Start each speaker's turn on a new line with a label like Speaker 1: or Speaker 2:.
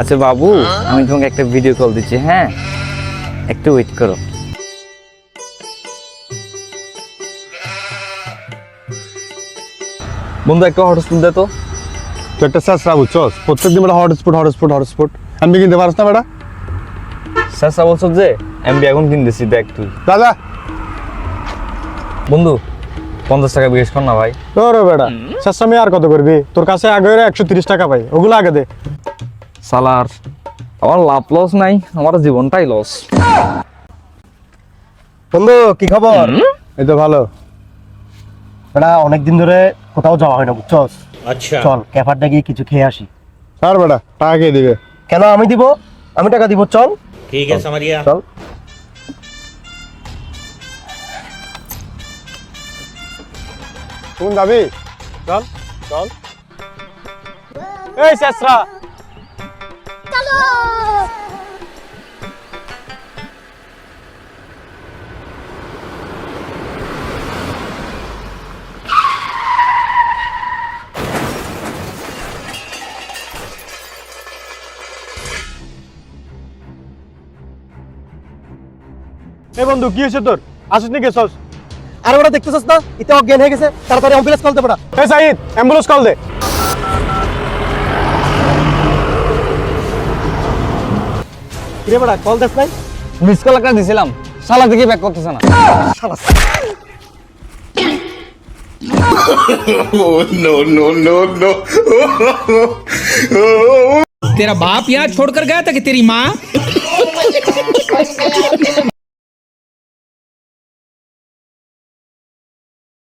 Speaker 1: আচ্ছা বাবু আমি তোমাকে একটা ভিডিও কল দিচ্ছি হ্যাঁ? একটু ওয়েট করো। বন্ধু একটা হটস্পট দে তো।
Speaker 2: তুই একটা চেষ্টা বুঝছস প্রত্যেকদিন বেটা হটস্পট হটস্পট হটস্পট আমি কিনতে পারস না বেটা?
Speaker 1: স্যার বলছো যে এমবি এখন কিনতেছি দেখ তুই।
Speaker 2: দাদা!
Speaker 1: বন্ধু পঞ্চাশ টাকা কর না ভাই।
Speaker 2: বেটা শেষ আর কত করবি? তোর কাছে আগে একশো তিরিশ টাকা ওগুলো আগে দে।
Speaker 1: সালার আমার লাভ লস নাই আমার জীবনটাই লস
Speaker 3: বন্ধু কি খবর?
Speaker 2: এই তো ভালো।
Speaker 3: বেটা অনেকদিন ধরে কোথাও যাওয়া হয় না বুঝছস? আচ্ছা। চল ক্যাফার গিয়ে কিছু খেয়ে আসি।
Speaker 2: আর বেটা টাকা দিবে?
Speaker 3: কেন আমি দিব? আমি টাকা দিব চল।
Speaker 4: ঠিক আছে
Speaker 3: চল।
Speaker 2: কোন যাবি চল চল। এই চেষ্টা এই বন্ধু কি হয়েছে তোর? আসিস নি গেছস
Speaker 3: আর ওরা দেখতেছস না ইতে অজ্ঞান হয়ে গেছে তাড়াতাড়ি অ্যাম্বুলেন্স কল দে বড়া
Speaker 2: এই সাইদ অ্যাম্বুলেন্স কল দে
Speaker 3: রে বড়া কল দেস নাই
Speaker 1: মিস কল একটা দিছিলাম সালা দেখি ব্যাক করতেছে না
Speaker 5: तेरा बाप यहाँ छोड़कर गया था कि तेरी माँ